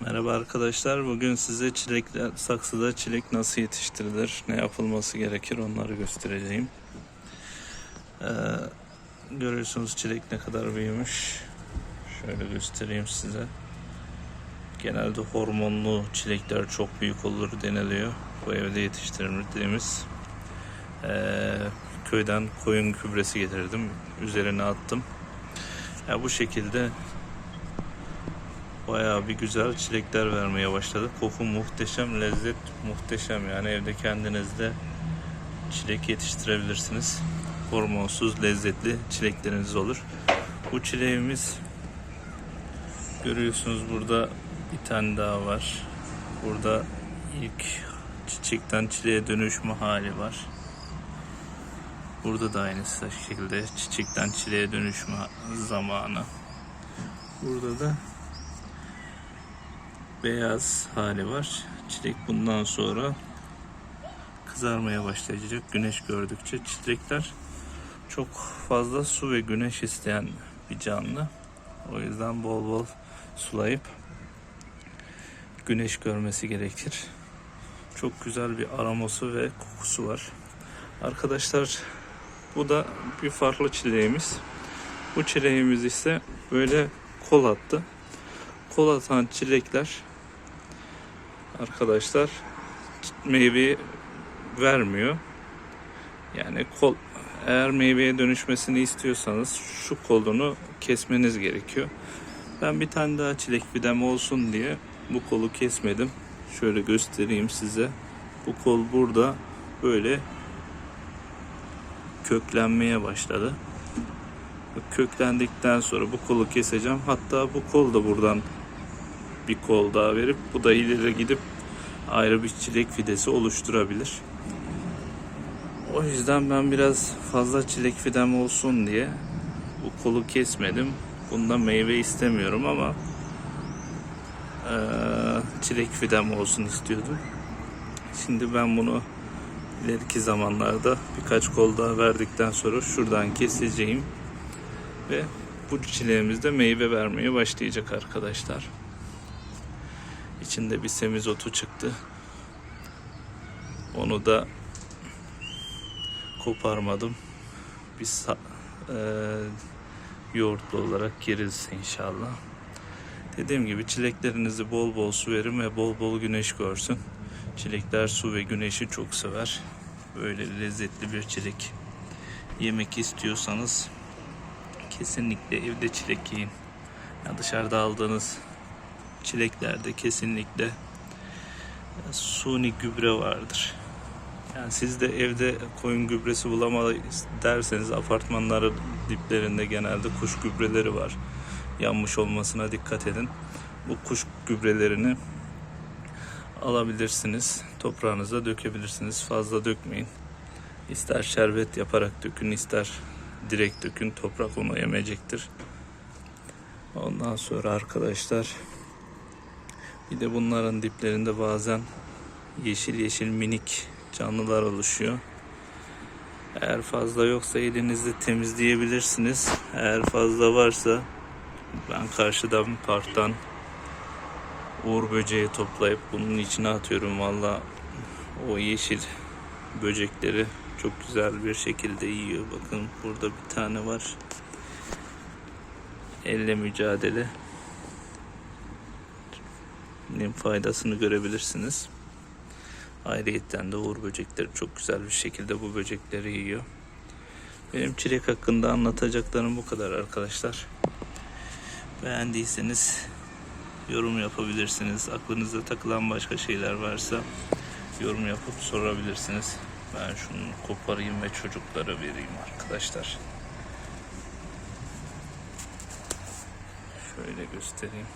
Merhaba arkadaşlar. Bugün size çilekler, saksıda çilek nasıl yetiştirilir, ne yapılması gerekir onları göstereceğim. Ee, görüyorsunuz çilek ne kadar büyümüş. Şöyle göstereyim size. Genelde hormonlu çilekler çok büyük olur deniliyor. Bu evde yetiştirdiğimiz. Ee, köyden koyun gübresi getirdim. Üzerine attım. Ya bu şekilde Bayağı bir güzel çilekler vermeye başladı. Koku muhteşem, lezzet muhteşem. Yani evde kendinizde çilek yetiştirebilirsiniz. Hormonsuz, lezzetli çilekleriniz olur. Bu çileğimiz görüyorsunuz burada bir tane daha var. Burada ilk çiçekten çileğe dönüşme hali var. Burada da aynı şekilde çiçekten çileğe dönüşme zamanı. Burada da beyaz hali var. Çilek bundan sonra kızarmaya başlayacak. Güneş gördükçe çilekler çok fazla su ve güneş isteyen bir canlı. O yüzden bol bol sulayıp güneş görmesi gerekir. Çok güzel bir aroması ve kokusu var. Arkadaşlar bu da bir farklı çileğimiz. Bu çileğimiz ise böyle kol attı. Kol atan çilekler arkadaşlar meyve vermiyor. Yani kol eğer meyveye dönüşmesini istiyorsanız şu kolunu kesmeniz gerekiyor. Ben bir tane daha çilek fidem olsun diye bu kolu kesmedim. Şöyle göstereyim size. Bu kol burada böyle köklenmeye başladı. Köklendikten sonra bu kolu keseceğim. Hatta bu kol da buradan bir kol daha verip bu da ileri gidip ayrı bir çilek fidesi oluşturabilir. O yüzden ben biraz fazla çilek fidem olsun diye bu kolu kesmedim. Bunda meyve istemiyorum ama eee, çilek fidem olsun istiyordum. Şimdi ben bunu ileriki zamanlarda birkaç kol daha verdikten sonra şuradan keseceğim ve bu çileğimiz de meyve vermeye başlayacak arkadaşlar. İçinde bir semizotu çıktı. Onu da koparmadım. Bir e, yoğurtlu olarak yeriz inşallah. Dediğim gibi çileklerinizi bol bol su verin ve bol bol güneş görsün. Çilekler su ve güneşi çok sever. Böyle lezzetli bir çilek yemek istiyorsanız kesinlikle evde çilek yiyin. Ya dışarıda aldığınız çileklerde kesinlikle suni gübre vardır. Yani siz de evde koyun gübresi bulamayız derseniz apartmanların diplerinde genelde kuş gübreleri var. Yanmış olmasına dikkat edin. Bu kuş gübrelerini alabilirsiniz. Toprağınıza dökebilirsiniz. Fazla dökmeyin. İster şerbet yaparak dökün, ister direkt dökün. Toprak onu emecektir. Ondan sonra arkadaşlar bir de bunların diplerinde bazen yeşil yeşil minik canlılar oluşuyor. Eğer fazla yoksa elinizde temizleyebilirsiniz. Eğer fazla varsa ben karşıdan parktan uğur böceği toplayıp bunun içine atıyorum. Valla o yeşil böcekleri çok güzel bir şekilde yiyor. Bakın burada bir tane var. Elle mücadele nin faydasını görebilirsiniz. Ayrıyetten de uğur böcekleri çok güzel bir şekilde bu böcekleri yiyor. Benim çilek hakkında anlatacaklarım bu kadar arkadaşlar. Beğendiyseniz yorum yapabilirsiniz. Aklınıza takılan başka şeyler varsa yorum yapıp sorabilirsiniz. Ben şunu koparayım ve çocuklara vereyim arkadaşlar. Şöyle göstereyim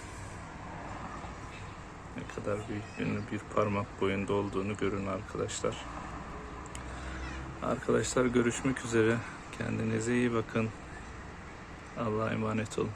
ne kadar büyüklüğünü bir parmak boyunda olduğunu görün arkadaşlar. Arkadaşlar görüşmek üzere. Kendinize iyi bakın. Allah'a emanet olun.